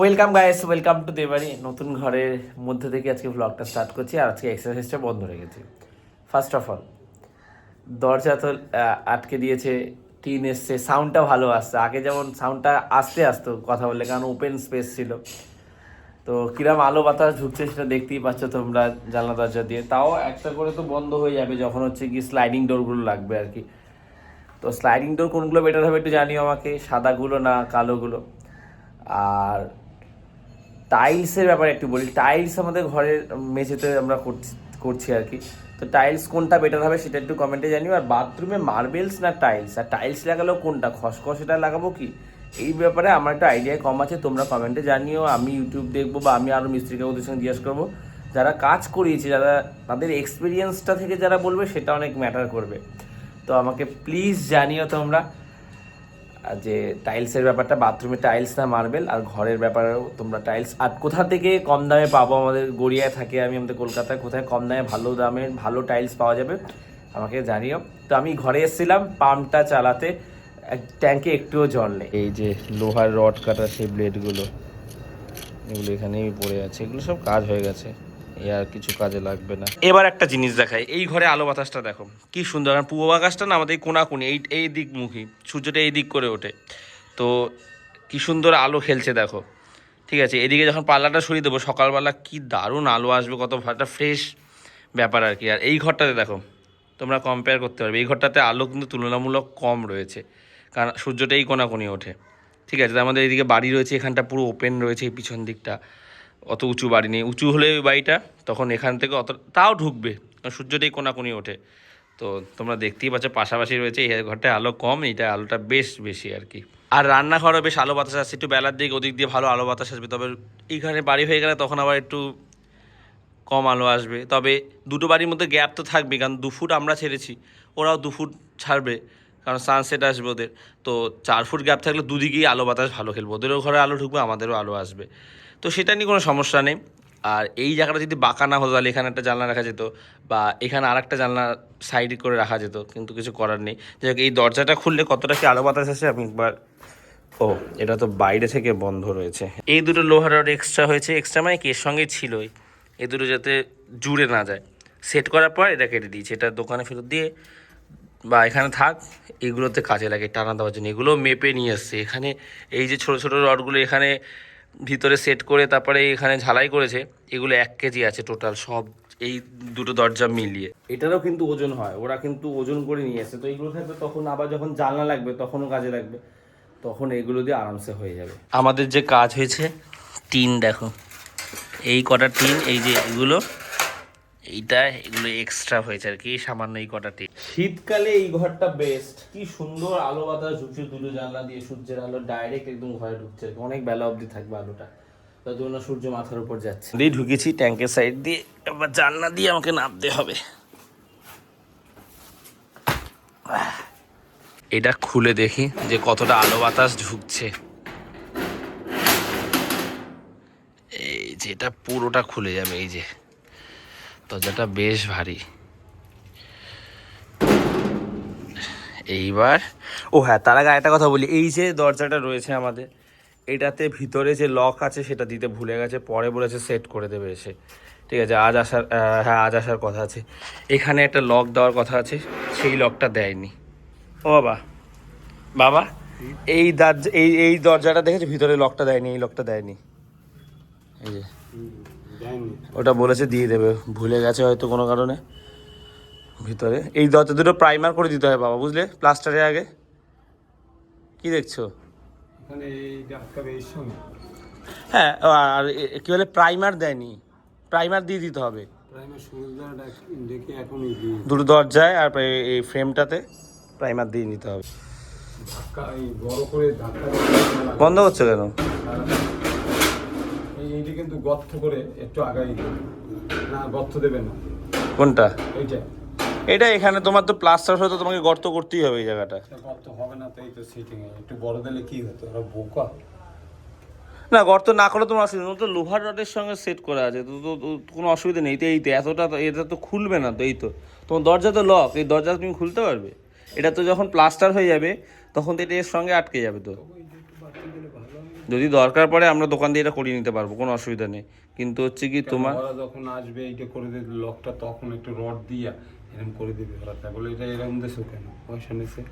Welcome guys welcome to দেবারি নতুন ঘরের মধ্যে থেকে আজকে ব্লগটা স্টার্ট করছি আর আজকে এক্সারসাইজটা বন্ধ রেখেছি ফার্স্ট অফ অল দরজা তো আটকে দিয়েছে, টিন এসছে সাউন্ডটা ভালো আসছে। আগে যেমন সাউন্ডটা আসতে আসতো কথা বললে, কারণ ওপেন স্পেস ছিল। তো কিরম আলো বাতাস ঢুকছে সেটা দেখতেই পাচ্ছ তোমরা জানলা দরজা দিয়ে। তাও একটা করে তো বন্ধ হয়ে যাবে, যখন হচ্ছে কি স্লাইডিং ডোরগুলো লাগবে আর কি। তো স্লাইডিং ডোর কোনগুলো বেটার হবে একটু জানিও আমাকে, সাদাগুলো না কালোগুলো? আর টাইলসের ব্যাপারে একটু বলি। টাইলস আমাদের ঘরের মেঝেতে আমরা করছি করছি আর কি। তো টাইলস কোনটা বেটার হবে সেটা একটু কমেন্টে জানিও। আর বাথরুমে মার্বেলস না টাইলস আর টাইলস লাগালেও কোনটা? খসখস এটা লাগাবো কি? এই ব্যাপারে আমার একটা আইডিয়া কম আছে, তোমরা কমেন্টে জানিও। আমি ইউটিউব দেখব বা আমি আরও মিস্ত্রি কাকুদের সঙ্গে জিজ্ঞেস করব। যারা কাজ করিয়েছে, যারা তাদের এক্সপিরিয়েন্সটা থেকে যারা বলবে, সেটা অনেক ম্যাটার করবে। তো আমাকে প্লিজ জানিও তোমরা। যে টাইলসের ব্যাপারটা বাথরুমে টাইলস না মার্বেল আর ঘরের ব্যাপারেও তোমরা টাইলস আর কোথা থেকে কম দামে পাবো? আমাদের গড়িয়ায় থাকে আমি আমাদের কলকাতায়। কোথায় কম দামে ভালো দামে ভালো টাইলস পাওয়া যাবে? আমাকে জানিও। তো আমি ঘরে এসেছিলাম পাম্পটা চালাতে। ট্যাঙ্কে একটুও জল নেই। এই যে লোহার রড কাটা, সেই ব্লেডগুলো এগুলো এখানেই পড়ে আছে। এগুলো সব কাজ হয়ে গেছে। আর কিছু কাজে লাগবে না। এবার একটা জিনিস দেখাই। এই ঘরে আলো বাতাসটা দেখো, কি সুন্দর। কারণ পূর্ব আকাশটা না আমাদের কোনাকুনি, এই এই দিকমুখী, সূর্যটা এই দিক করে ওঠে। তো কি সুন্দর আলো খেলছে দেখো। ঠিক আছে, এদিকে যখন পাল্লাটা সরিয়ে দেবো, সকালবেলা কি দারুণ আলো আসবে, কত একটা ফ্রেশ ব্যাপার আর কি। আর এই ঘরটাতে দেখো, তোমরা কম্পেয়ার করতে পারবে, এই ঘরটাতে আলো কিন্তু তুলনামূলক কম রয়েছে, কারণ সূর্যটা এই কোনাকুনি ওঠে। ঠিক আছে আমাদের এদিকে বাড়ি রয়েছে, এখানটা পুরো ওপেন রয়েছে, এই পিছন দিকটা। অত উঁচু বাড়ি নেই। উঁচু হলে ওই বাড়িটা, তখন এখান থেকে অত তাও ঢুকবে। কারণ সূর্যটাই কোনাকুনি ওঠে। তো তোমরা দেখতেই পাচ্ছ, পাশাপাশি রয়েছে। এই ঘরটায় আলো কম এইটা আলোটা বেশ বেশি আর কি। আর রান্নাঘরও বেশ আলো বাতাস আসছে। একটু বেলার দিকে, ওদিক দিয়ে ভালো আলো বাতাস আসবে। তবে এইখানে বাড়ি হয়ে গেলে তখন আবার একটু কম আলো আসবে। তবে দুটো বাড়ির মধ্যে গ্যাপ তো থাকবে কারণ দু ফুট আমরা ছেড়েছি। ওরাও দু ফুট ছাড়বে। কারণ সানসেট আসবে ওদের। তো চার ফুট গ্যাপ থাকলে দুদিকেই আলো বাতাস ভালো খেলবে। ওদেরও ঘরে আলো ঢুকবে, আমাদেরও আলো আসবে। তো সেটা নিয়ে কোনো সমস্যা নেই। আর এই জায়গাটা যদি বাঁকা না হতো, তাহলে এখানে একটা জানলা রাখা যেত বা এখানে আর একটা জানলা সাইড করে রাখা যেত, কিন্তু কিছু করার নেই। যাই এই দরজাটা খুললে কতটা কি আলো বাতাস আছে আমি একবার ও, এটা তো বাইরে থেকে বন্ধ রয়েছে। এই দুটো লোহার রড এক্সট্রা হয়েছে। এক্সট্রা মানে কি? এর সঙ্গে ছিলই। এই দুটো যাতে জুড়ে না যায়। সেট করার পর এটা কেটে দিয়েছে। এটা দোকানে ফেরত দিয়ে বা এখানে থাক, এগুলোতে কাজে লাগে টানা দেওয়ার জন্য। এগুলো মেপে নিয়ে আসছে। এখানে এই যে ছোট ছোট রডগুলো এখানে ভিতরে সেট করে তারপরে এখানে ঝালাই করেছে এগুলো এক কেজি আছে টোটাল সব এই দুটো দরজা মিলিয়ে। এটারও কিন্তু ওজন হয় ওরা কিন্তু ওজন করে নিয়ে আসে। তো এইগুলো থাকবে তখন আবার যখন জানলা লাগবে তখনও কাজে লাগবে। তখন এগুলো দিয়ে আরামসে হয়ে যাবে। আমাদের যে কাজ হয়েছে টিন দেখো। এই কটা টিন এই যে এগুলো এইটা এগুলো এক্সট্রা হয়েছে আর কি সামান্য এই কটা টিন শীতকালে এই ঘরটা বেস্ট কি সুন্দর আলো বাতাস ঢুকছে দুটো জানলা দিয়ে সূর্যের আলো ডাইরেক্ট একদম ঘরে ঢুকছে। অনেক বেলা অবধি থাকবে আলোটা। তার জন্য সূর্য মাথার উপর যাচ্ছে। দিয়ে ঢুকেছি ট্যাঙ্কের সাইড দিয়ে এবার জানলা দিয়ে আমাকে নামতে হবে। এটা খুলে দেখি যে কতটা আলো বাতাস ঢুকছে। এই যে এটা পুরোটা খুলে যাবে এই যে। দরজাটা বেশ ভারী। এইবার ও হ্যাঁ তার আগে একটা কথা বলি। এই যে দরজাটা রয়েছে আমাদের, এটাতে ভিতরে যে লক আছে সেটা দিতে ভুলে গেছে, পরে বলেছে সেট করে দেবে এসে। ঠিক আছে, আজ আসার হ্যাঁ আজ আসার কথা আছে। এখানে একটা লক দেওয়ার কথা আছে, সেই লকটা দেয়নি। ও বাবা বাবা, এই দরজা এই এই দরজাটা দেখেছি? ভিতরে লকটা দেয়নি, এই লকটা দেয়নি। এই যে। ওটা বলেছে দিয়ে দেবে। ভুলে গেছে হয়তো কোনো কারণে। ভিতরে। এই দরজা দুটো প্রাইমার করে দিতে হয় বাবা বুঝলে? প্লাস্টারের আগে। কি দেখছ? হ্যাঁ আর কি বলে প্রাইমার দেয়নি। প্রাইমার দিয়ে দিতে হবে। দুটো দরজায় আর এই- ফ্রেমটাতে প্রাইমার দিয়ে নিতে হবে। বন্ধ করছ কেন? এইটা কিন্তু গর্ত করে একটু আগাই না গর্ত দেবে না। কোনটা? এইটা। এটা এখানে তোমার তো প্লাস্টার হয়তো তোমাকে গর্ত করতেই হবে এই জায়গাটা। গর্ত হবে না তো এই তো সিটিং একটু বড় দিলে কি হতো? ওরা বোকা। না গর্ত না করে তোমার অসুবিধা তো লোহার রডের সঙ্গে সেট করা আছে। তো কোনো অসুবিধা নেই। তো এই তো। এতটা তো এটা তো খুলবে না তো এই তো। তোমার দরজা তো লক এই দরজা তুমি খুলতে পারবে। এটা তো যখন প্লাস্টার হয়ে যাবে তখন তো এটা এর সঙ্গে আটকে যাবে তো ওই যে একটু বাড়তি দিলে ভালো হয় যদি দরকার পড়ে আমরা দোকান দিয়ে এটা করিয়ে নিতে পারব কোনো অসুবিধা নেই। কিন্তু হচ্ছে কি তোমার যখন আসবে এইটা করে দেবে লকটা তখন একটু রড দিয়া এরকম করে দিবে ওরা তা বলে এটা এরকম দেশো কেন? পয়সা নিছে?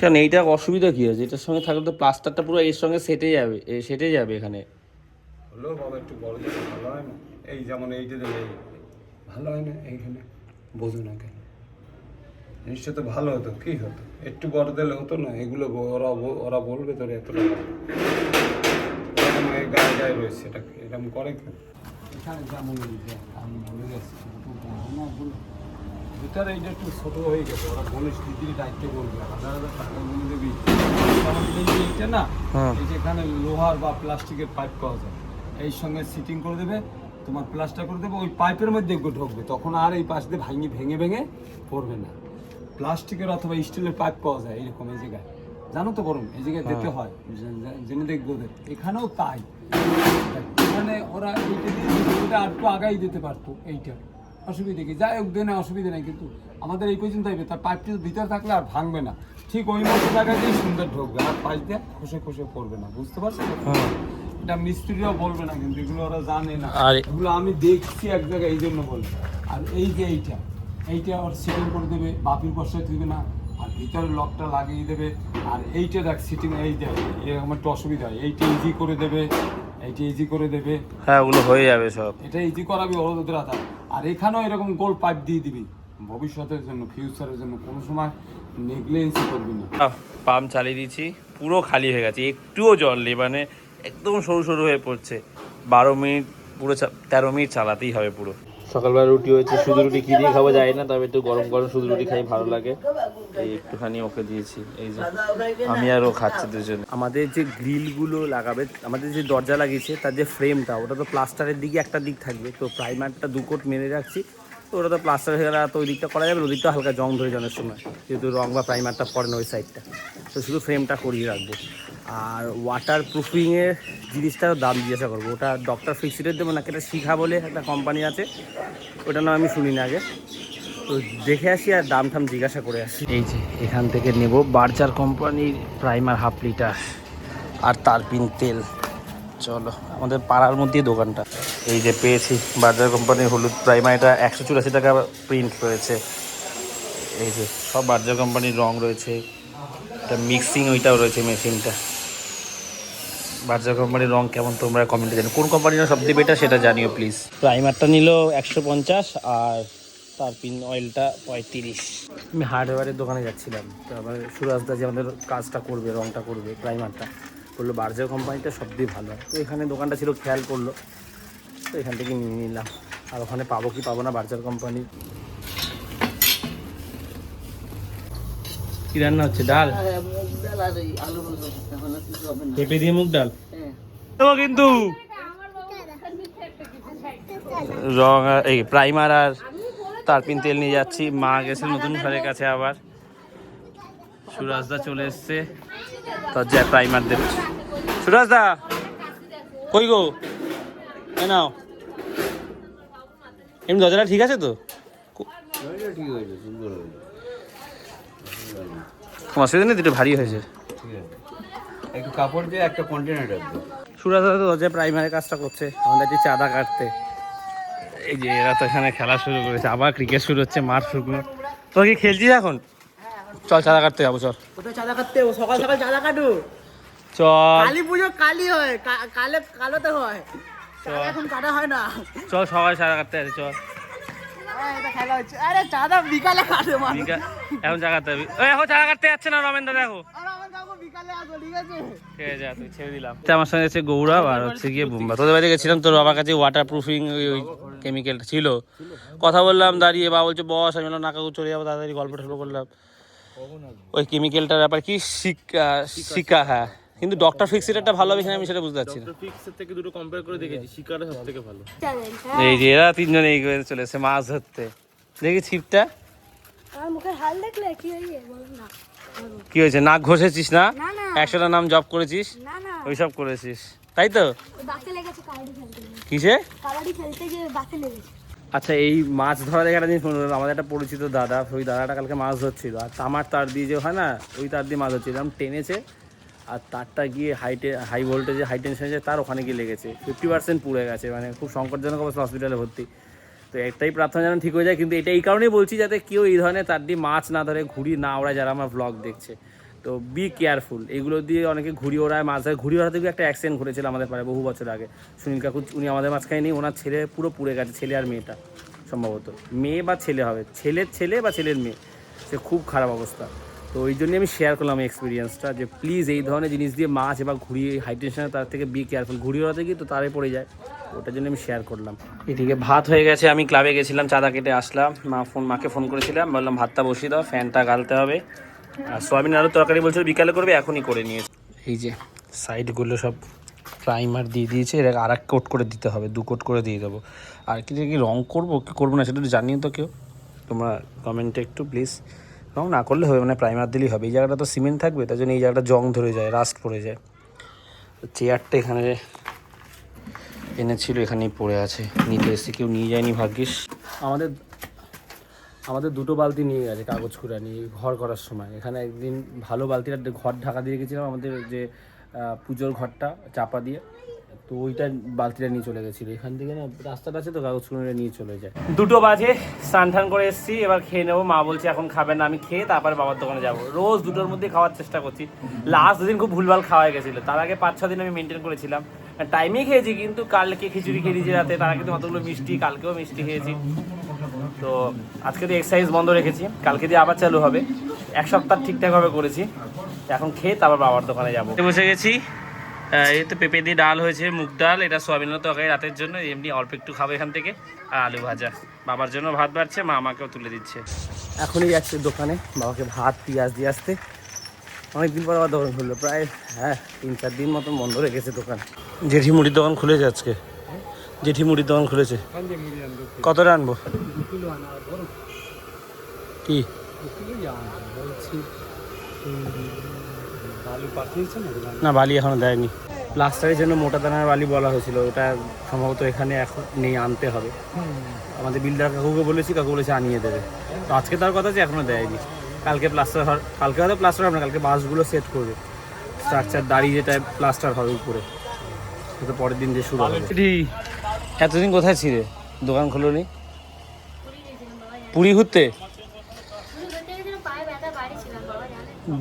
কেন এইটা অসুবিধা কি আছে? এটার সঙ্গে থাকলে তো প্লাস্টারটা পুরো এর সঙ্গে সেটে যাবে এ সেটে যাবে এখানে। হলেও বাবা একটু বড় ভালো হয় না? এই যেমন এইটা দেবে ভালো হয় না এইখানে? বোঝো না কেন? জিনিসটা তো ভালো হতো কি হতো? একটু বড় দিলে হতো না এগুলো ওরা ওরা বলবে তোর এত গায়ে গায়ে রয়েছে এটা এরকম করে কেউ এখানে যেমন আমি একটু বড় ভিতরে এইটা একটু ছোট হয়ে গেছে ওরা গণেশ দিদির দায়িত্বে বলবে হাজার হাজার টাকা দেবে যে এইটা না হ্যাঁ। এই যে এখানে লোহার বা প্লাস্টিকের পাইপ পাওয়া যায় এই সঙ্গে সিটিং করে দেবে তোমার প্লাস্টার করে দেবে ওই পাইপের মধ্যে ঢুকবে তখন আর এই পাশ দিয়ে ভাঙি ভেঙে ভেঙে পড়বে না। প্লাস্টিকের অথবা স্টিলের পাইপ পাওয়া যায় এইরকম এই জায়গায়। জানো তো বরং এই জায়গায় যেতে হয়। জে- জেনে দেখব ওদের। এখানেও তাই। মানে ওরা এইটা দিয়ে আর একটু আগাই দিতে পারতো এইটা। অসুবিধা কি? যাই হোক দেনে অসুবিধা নেই কিন্তু আমাদের এই পর্যন্ত হইবে তার পাইপটি ভিতরে থাকলে আর ভাঙবে না। ঠিক ওই মতো জায়গায় দিয়ে সুন্দর ঢুকবে। আর পাশ দিয়ে খসে খসে পড়বে না। বুঝতে পারছ? এটা মিস্ত্রিরাও বলবে না কিন্তু এগুলো ওরা জানে না। এগুলো আমি দেখছি এক জায়গায় এই জন্য বলে আর এই যে এইটা এইটা ওর সিটিং করে দেবে বাপির বসায় দিবে না আর ভিতরে লকটা লাগিয়ে দেবে আর এইটা দেখ সিটিং এই দেখ এরকম একটু অসুবিধা হয় এইটা ইজি করে দেবে এইটা ইজি করে দেবে। হ্যাঁ ওগুলো হয়ে যাবে সব। এটা ইজি করাবি ওদের হাতে আর এখানেও এরকম গোল পাইপ দিয়ে দিবি। ভবিষ্যতের জন্য ফিউচারের জন্য কোনো সময় নেগলেন্সি করবি না। পাম্প চালিয়ে দিয়েছি পুরো খালি হয়ে গেছে একটুও জল নেই মানে একদম সরু সরু হয়ে পড়ছে। বারো মিনিট পুরো তেরো মিনিট চালাতেই হবে পুরো। সকালবেলা রুটি হয়েছে শুধু রুটি কি দিয়ে খাব যায় না তবে একটু গরম গরম শুধু রুটি খাই ভালো লাগে। এই একটুখানি ওকে দিয়েছি এই যে আমি আর ও খাচ্ছি দুজন। আমাদের যে গ্রিলগুলো লাগাবে আমাদের যে দরজা লাগিয়েছে তার যে ফ্রেমটা ওটা তো প্লাস্টারের দিকে একটা দিক থাকবে তো প্রাইমারটা দু কোট মেরে রাখছি তো ওটা তো প্লাস্টার হয়ে গেলে তো ওই দিকটা করা যাবে না, ওই দিকটা হালকা জং ধরে জনের সময় যেহেতু রং বা প্রাইমারটা পড়ে না ওই সাইডটা তো শুধু ফ্রেমটা করিয়ে রাখব। আর ওয়াটার প্রুফিংয়ের জিনিসটার দাম জিজ্ঞাসা করব। ওটা ডক্টর ফিক্সিডের দেবো নাকি এটা শিখা বলে একটা কোম্পানি আছে। ওটা না আমি শুনি না আগে। তো দেখে আসি আর দাম টাম জিজ্ঞাসা করে আসি। এই যে, এখান থেকে নেব। বার্জার কোম্পানির প্রাইমার হাফ লিটার আর তারপিন তেল। চলো, আমাদের পাড়ার মধ্যেই দোকানটা। এই যে পেয়েছি বার্জার কোম্পানির হলুদ প্রাইমার এটা একশো চুরাশি টাকা প্রিন্ট রয়েছে। এই যে, সব বার্জার কোম্পানির রং রয়েছে। এটা মিক্সিং ওইটাও রয়েছে মেশিনটা বার্জার কোম্পানির রং কেমন তোমরা কমেন্টে জানো কোন কোম্পানির সবচেয়ে বেটার সেটা জানিও প্লিজ প্রাইমারটা নিল একশো পঞ্চাশ আর তার পিন অয়েলটা পঁয়ত্রিশ। আমি হার্ডওয়্যারের দোকানে যাচ্ছিলাম তো আমার সুরাজদা যে আমাদের কাজটা করবে রংটা করবে প্রাইমারটা বলল বার্জার কোম্পানিটা সবচেয়ে ভালো। তো এখানে দোকানটা ছিল খেয়াল করল তো এখান থেকে নিয়ে নিলাম। আর ওখানে পাবো কি পাবো না বার্জার কোম্পানি কি রান্না হচ্ছে? ডাল? হ্যাঁ, ডাল আর এই আলু ভাজা এখন আর কিছু হবে না। পেঁপে দিয়ে মুগ ডাল? হ্যাঁ। কিন্তু। রং এই প্রাইমার আর তারপিন তেল নিয়ে যাচ্ছি। মা গেছে নতুন ঘরের কাছে আবার। সুরাজদা চলে এসছে। তো যা প্রাইমার দেবে সুরাজদা কই গো? এ নাও। এমনি দরজাটা ঠিক আছে তো? ঠিক হয়েছে সুন্দর অসুবিধা নেই দুটো ভারী হয়েছে। একটু কাপড় দিয়ে একটা কন্টেনার রাখবে সুরাজদা তো দরজায় প্রাইমারি কাজটা করছে আমাদের যে চাঁদা কাটতে। এই যে এরা তো এখানে খেলা শুরু করেছে আবার ক্রিকেট শুরু হচ্ছে মাঠ শুকনো। তোর কি খেলছিস এখন? চল চাঁদা কাটতে যাব চল। কোথায় চাঁদা কাটতে ও সকাল সকাল চাঁদা কাটু চল। কালী পুজো কালি হয় কালে কালোতে হয়। এখন কাটা হয় না। চল সবাই চাঁদা কাটতে আছে চল। এখন এখন চাঁদা কাটতে যাচ্ছে না রমেন দা দেখো আমার কাকু বিকালে আসো ঠিক আছে? ঠিক আছে তুই ছেড়ে দিলাম। আমার সঙ্গে আছে গৌরব আর হচ্ছে গিয়ে বুম্বা। তোদের বাড়ি গেছিলাম তোর বাবার কাছে ওয়াটার প্রুফিং ওই ছিল। কথা বললাম দাঁড়িয়ে বা বলছে বস আমি বললাম না চলে যাব তাড়াতাড়ি গল্প টল্প করলাম ওই কেমিক্যালটার ব্যাপার কি শিকা শিকা হ্যাঁ। কিন্তু ডক্টর ফিক্সিটারটা ভালো হবে কিনা আমি সেটা বুঝতে পারছি না। থেকে দুটো কম্পেয়ার করে দেখেছি শিকারে সব থেকে ভালো। এই যে এরা তিনজন এই করে চলে এসেছে মাছ ধরতে। দেখি ছিপটা? আমার মুখের হাল দেখলে কি হয়েছে? বলুন না। কি হয়েছে? নাক ঘষেছিস না? না না। একশোটা নাম জব করেছিস? না না। ওইসব করেছিস। তাই তো? ওই। কিসে? কাবাডি খেলতে গিয়ে বাসে লেগেছে। আচ্ছা এই মাছ ধরা দেখে একটা জিনিস মনে হলো আমাদের একটা পরিচিত দাদা ওই দাদাটা কালকে মাছ ধরছিল। আর তামার তার দিয়ে যে হয় না ওই তার দিয়ে মাছ ধরছিল। এরকম টেনেছে আর তারটা গিয়ে হাইটে হাই ভোল্টেজে হাই টেনশনে তার ওখানে গিয়ে লেগেছে। ফিফটি পার্সেন্ট পুড়ে গেছে মানে খুব সংকটজনক অবস্থা হসপিটালে ভর্তি। তো একটাই প্রার্থনা যেন ঠিক হয়ে যায়, কিন্তু এটা এই কারণেই বলছি যাতে কেউ এই ধরনের তার দিয়ে মাছ না ধরে ঘুড়ি না ওড়ায় যারা আমার ব্লগ দেখছে। তো বি কেয়ারফুল এগুলো দিয়ে অনেকে ঘুড়ি ওড়ায়, মাছ ধরে। ঘুড়ি ওড়াতে গিয়ে একটা অ্যাক্সিডেন্ট ঘটেছিল আমাদের পাড়ায় বহু বছর আগে। সুনীল কাকু, উনি আমাদের মাঝখানে নেই, ওনার ছেলে পুরো পুড়ে গেছে, ছেলে আর মেয়েটা, সম্ভবত। মেয়ে বা ছেলে হবে, ছেলের ছেলে বা ছেলের মেয়ে। সে খুব খারাপ অবস্থা। তো ওই জন্যই আমি শেয়ার করলাম এক্সপিরিয়েন্সটা যে প্লিজ এই ধরনের জিনিস দিয়ে মাছ এবার ঘুড়ি হাই টেনশনে তার থেকে বি কেয়ারফুল ঘুড়ি ওড়াতে গিয়ে তো তারে পড়ে যায়। ওটার জন্য আমি শেয়ার করলাম। এদিকে ভাত হয়ে গেছে আমি ক্লাবে গেছিলাম চাঁদা কেটে আসলাম। মা ফোন মাকে ফোন করেছিলাম বললাম ভাতটা বসিয়ে দাও ফ্যানটা গালতে হবে। আর সোয়াবিন আলু তরকারি বলছিল বিকালে করবে এখনই করে নিয়েছে এই যে সাইডগুলো সব প্রাইমার দিয়ে দিয়েছে এর আর এক কোট করে দিতে হবে দু কোট করে দিয়ে দেবো। আর কি কি রং করব কি করব না সেটা একটু জানিয়ে তো কেউ। তোমরা কমেন্টে একটু প্লিজ রং না করলে হবে মানে প্রাইমার দিলেই হবে। এই জায়গাটা তো সিমেন্ট থাকবে, তার জন্য এই জায়গাটা জং ধরে যায় রাস্ট পড়ে যায়। চেয়ারটা এখানে এনেছিল, এখানেই পড়ে আছে। নিতে এসে কেউ নিয়ে যায়নি, ভাগ্যিস। আমাদের আমাদের দুটো বালতি নিয়ে গেছে কাগজ কুড়া নিয়ে, ঘর করার সময়। এখানে একদিন ভালো বালতিটা ঘর ঢাকা দিয়ে গেছিলাম, আমাদের যে পুজোর ঘরটা, চাপা দিয়ে। তো ওইটা বালতিটা নিয়ে চলে গেছিল। এখান থেকে না রাস্তাটা আছে তো কাগজ কুড়িটা নিয়ে চলে যায়। দুটো বাজে স্নান টান করে এসেছি এবার খেয়ে নেব। মা বলছে এখন খাবে না আমি খেয়ে তারপরে বাবার দোকানে যাব। রোজ দুটোর মধ্যে খাওয়ার চেষ্টা করছি। লাস্ট দিন খুব ভুলভাল খাওয়া গেছিল। তার আগে পাঁচ ছ দিন আমি মেনটেন করেছিলাম। টাইমেই খেয়েছি কিন্তু কালকে খিচুড়ি খেয়ে দিয়েছি রাতে। তার আগে তো কতগুলো মিষ্টি কালকেও মিষ্টি খেয়েছি। তো আজকে দিয়ে এক্সারসাইজ বন্ধ রেখেছি। কালকে দিয়ে আবার চালু হবে। এক সপ্তাহ ঠিকঠাকভাবে করেছি। এখন খেয়ে তারপর বাবার দোকানে যাব। বসে গেছি। এই তো পেঁপে দিয়ে ডাল হয়েছে মুগ ডাল এটা সোয়াবিনের তরকারি রাতের জন্য এমনি অল্প একটু খাব এখান থেকে। আর আলু ভাজা। বাবার জন্য ভাত বাড়ছে মা আমাকেও তুলে দিচ্ছে। এখনই যাচ্ছে দোকানে বাবাকে ভাত পেঁয়াজ দিয়ে আসতে। অনেকদিন পর আবার দোকান খুললো প্রায় হ্যাঁ তিন চার দিন মতন বন্ধ রেখেছে দোকান। জেঠি মুড়ির দোকান খুলেছে আজকে? জেঠি মুড়ির দোকান খুলেছে? কতটা আনব? কি? না বালি এখনও দেয়নি। প্লাস্টারের জন্য মোটা দানার বালি বলা হয়েছিল। ওটা সম্ভবত এখানে এখন নেই আনতে হবে। আমাদের বিল্ডার কাকুকে বলেছি কাকু বলেছে আনিয়ে দেবে। তো আজকে তার কথা যে এখনও দেয়নি। কালকে প্লাস্টার হওয়ার কালকে হয়তো প্লাস্টার হবে না কালকে বাসগুলো সেট করবে। স্ট্রাকচার দাঁড়িয়ে যেটা প্লাস্টার হবে উপরে। সেটা পরের দিন যে শুরু হবে। এতদিন কোথায় ছিলে? দোকান খোলো নি পুরী ঘুরতে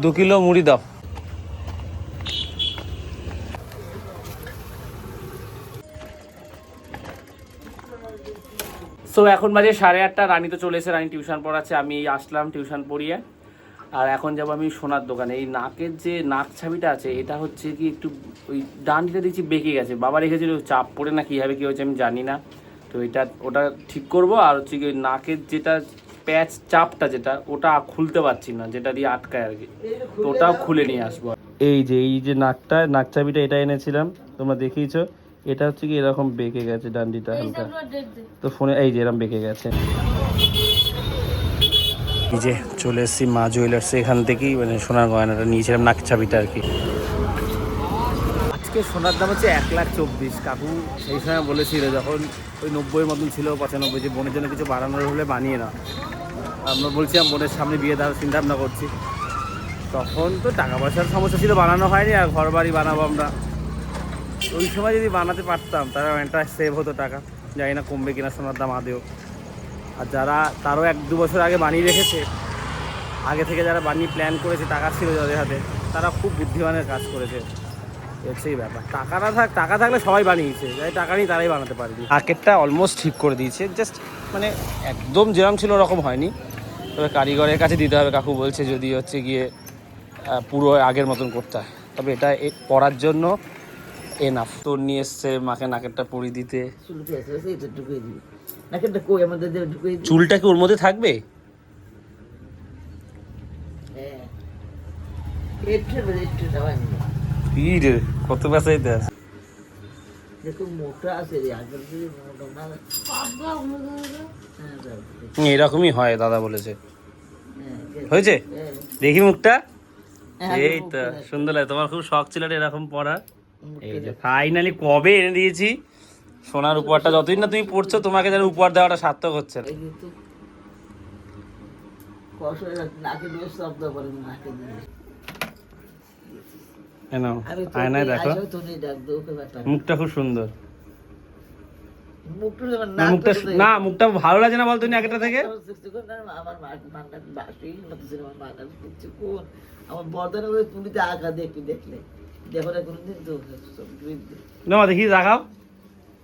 দু কিলো মুড়ি দাও। সো এখন বাজে সাড়ে আটটা। রানী তো চলে এসে রানী টিউশন পড়াচ্ছে। আমি আসলাম টিউশন পড়িয়ে। আর এখন যাব আমি সোনার দোকানে। এই নাকের যে নাক ছাবিটা আছে, এটা হচ্ছে কি একটু ওই ডানটিটা দেখছি বেঁকে গেছে। বাবা রেখেছিল চাপ পড়ে না, কীভাবে কী হয়েছে আমি জানি না। তো এটা, ওটা ঠিক করব। আর হচ্ছে কি ওই নাকের যেটা প্যাচ, চাপটা যেটা, ওটা খুলতে পারছি না, যেটা দিয়ে আটকায় আর কি। তো ওটাও খুলে নিয়ে আসব। এই যে এই যে নাকটা, নাক চাবিটা এটা এনেছিলাম। তোমরা দেখিয়েছো। এটা হচ্ছে কি এরকম বেঁকে গেছে ডান্ডিটা হালকা। তো ফোনে এই যে এরকম বেঁকে গেছে। এই যে চলে এসেছি মা জুয়েলার্সে এখান থেকেই মানে সোনার গয়নাটা নিয়েছিলাম নাক চাবিটা আর কি। আজকে সোনার দাম হচ্ছে এক লাখ চব্বিশ। কাকু সেই সময় বলেছিল যখন ওই নব্বই মতন ছিল পঁচানব্বই যে বোনের জন্য কিছু বাড়ানোর হলে বানিয়ে না আমরা বলছিলাম বোনের সামনে বিয়ে দেওয়ার চিন্তা ভাবনা করছি। তখন তো টাকা পয়সার সমস্যা ছিল বানানো হয়নি আর ঘর বাড়ি বানাবো আমরা। ওই সময় যদি বানাতে পারতাম তারা অনেকটা সেভ হতো টাকা। জানি না কমবে কিনা সোনার দাম আদেও। আর যারা, তারও এক দু বছর আগে বানিয়ে রেখেছে, আগে থেকে যারা বানিয়ে প্ল্যান করেছে, টাকা ছিল যাদের হাতে, তারা খুব বুদ্ধিমানের কাজ করেছে। এই ব্যাপার। টাকা না থাক, টাকা থাকলে সবাই বানিয়েছে। যাই টাকা নেই, তারাই বানাতে পারেনি আর্কেটটা অলমোস্ট ঠিক করে দিয়েছে। জাস্ট মানে একদম যেরকম ছিল ওরকম হয়নি। তবে কারিগরের কাছে দিতে হবে। কাকু বলছে যদি হচ্ছে গিয়ে পুরো আগের মতন করতে হয়। তবে এটা পড়ার জন্য এনাফ তোর নিয়ে এসছে মাকে নাকেরটা পরিয়ে দিতে। চুলটা কি ওর মধ্যে থাকবে? হ্যাঁ। কত আছে দেখো। আছে হ্যাঁ এরকমই হয় দাদা বলেছে। হ্যাঁ, হয়েছে? হ্যাঁ। দেখি মুখটা। এই তো সুন্দর লাগে। তোমার খুব শখ ছিল রে এরকম পড়া। ফাইনালি কবে এনে দিয়েছি সোনার উপহারটা যতদিন না তুমি পড়ছো তোমাকে যেন উপহার দেওয়াটা সার্থক হচ্ছে না হয়ে আয়নায় দেখো মুখটা খুব সুন্দর মুখটা না মুখটা তো দেয়। না ভালো লাগছে একটা থেকে আমার আমার পুলিতে আঁকা দেখবি দেখলে দেখো না মা দেখি দেখাও।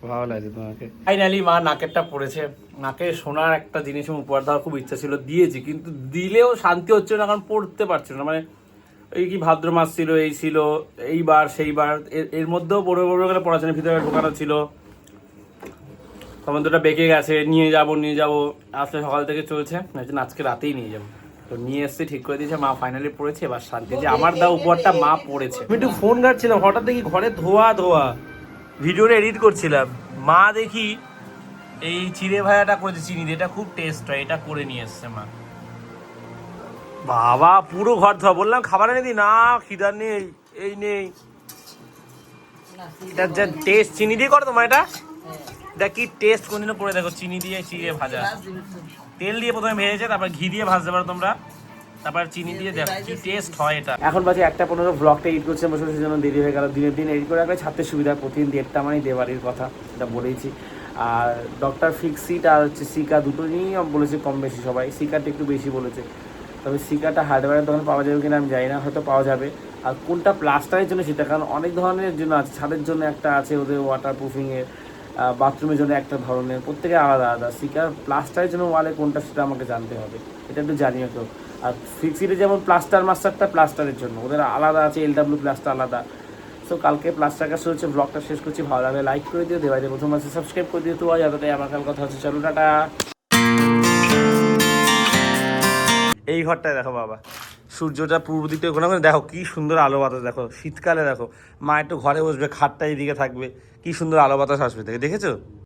ভালো লাগছে তোমাকে। ফাইনালি মা নাকেরটা পড়েছে। নাকে সোনার একটা জিনিস উপহার দেওয়ার খুব ইচ্ছা ছিল দিয়েছি কিন্তু দিলেও শান্তি হচ্ছে না কারণ পড়তে পারছিল না। মানে এই কি ভাদ্র মাস ছিল এই ছিল এইবার সেইবার এর- এর মধ্যেও পড়বে পড়বে করে পড়াশোনার ভিতরে ঢোকানো ছিল। তখন তো বেঁকে গেছে নিয়ে যাব নিয়ে যাব আসলে সকাল থেকে চলছে আজকে রাতেই নিয়ে যাব। তো নিয়ে এসছে ঠিক করে দিয়েছে মা ফাইনালি পড়েছে এবার শান্তি যে আমার দা উপহারটা মা পড়েছে আমি একটু ফোন ঘাটছিলাম হঠাৎ দেখি ঘরে ধোয়া ধোয়া ভিডিওটা এডিট করছিলাম মা দেখি এই চিড়ে ভাজাটা করেছে চিনি এটা খুব টেস্ট হয় এটা করে নিয়ে এসছে মা বাবা পুরো ঘর ধোয়া বললাম খাবার এনে দি না খিদার নেই এই নেই এটা যা টেস্ট চিনি দিয়ে করো তোমার এটা এটা কি টেস্ট কোনদিনও করে দেখো চিনি দিয়ে চিড়ে ভাজা। তেল দিয়ে প্রথমে ভেজেছে তারপর ঘি দিয়ে ভাজতে পারো তোমরা। তারপর চিনি দিয়ে দেখো কি টেস্ট হয় এটা। এখন বাজে একটা পনেরো ব্লগটা এডিট করছে বসে বসে যেন দেরি হয়ে গেল। দিনের দিন এডিট করে রাখলে ছাত্রের সুবিধা, প্রতিদিন দেড়টা মানে দেওয়ারির কথা, এটা বলেইছি। আর ডক্টর ফিক্সিট আর হচ্ছে সিকা দুটো নিয়েই বলেছে কম বেশি সবাই। সিকাটা একটু বেশি বলেছে। তবে সিকাটা হার্ডওয়্যারের দোকানে পাওয়া যাবে কিনা আমি জানি না, হয়তো পাওয়া যাবে। আর কোনটা প্লাস্টারের জন্য সেটা, কারণ অনেক ধরনের জন্য আছে। ছাদের জন্য একটা আছে ওদের ওয়াটার প্রুফিংয়ের বাথরুমের জন্য একটা ধরনের, প্রত্যেকে আলাদা আলাদা সিকার প্লাস্টারের জন্য ওয়ালে কোনটা সেটা আমাকে জানতে হবে, এটা একটু জানিও তো। আর ফিক্সিটে যেমন প্লাস্টার মাস্টারটা প্লাস্টারের জন্য, ওদের আলাদা আছে এল ডাব্লিউ প্লাস্টার আলাদা। সো কালকে প্লাস্টার কাছে হচ্ছে ব্লগটা শেষ করছি, ভালো লাগলে লাইক করে দিও দেওয়াই প্রথম মাসে সাবস্ক্রাইব করে দিও, তো আজ এতটাই আমার কাল কথা হচ্ছে, চলো, টাটা। এই ঘরটায় দেখো বাবা। সূর্যটা পূর্ব দিকে ওখানে ওখানে দেখো কী সুন্দর আলো বাতাস, দেখো শীতকালে দেখো মা একটু ঘরে বসবে, খাটটা এইদিকে থাকবে, কী সুন্দর আলো বাতাস আসবে দেখে, দেখেছ?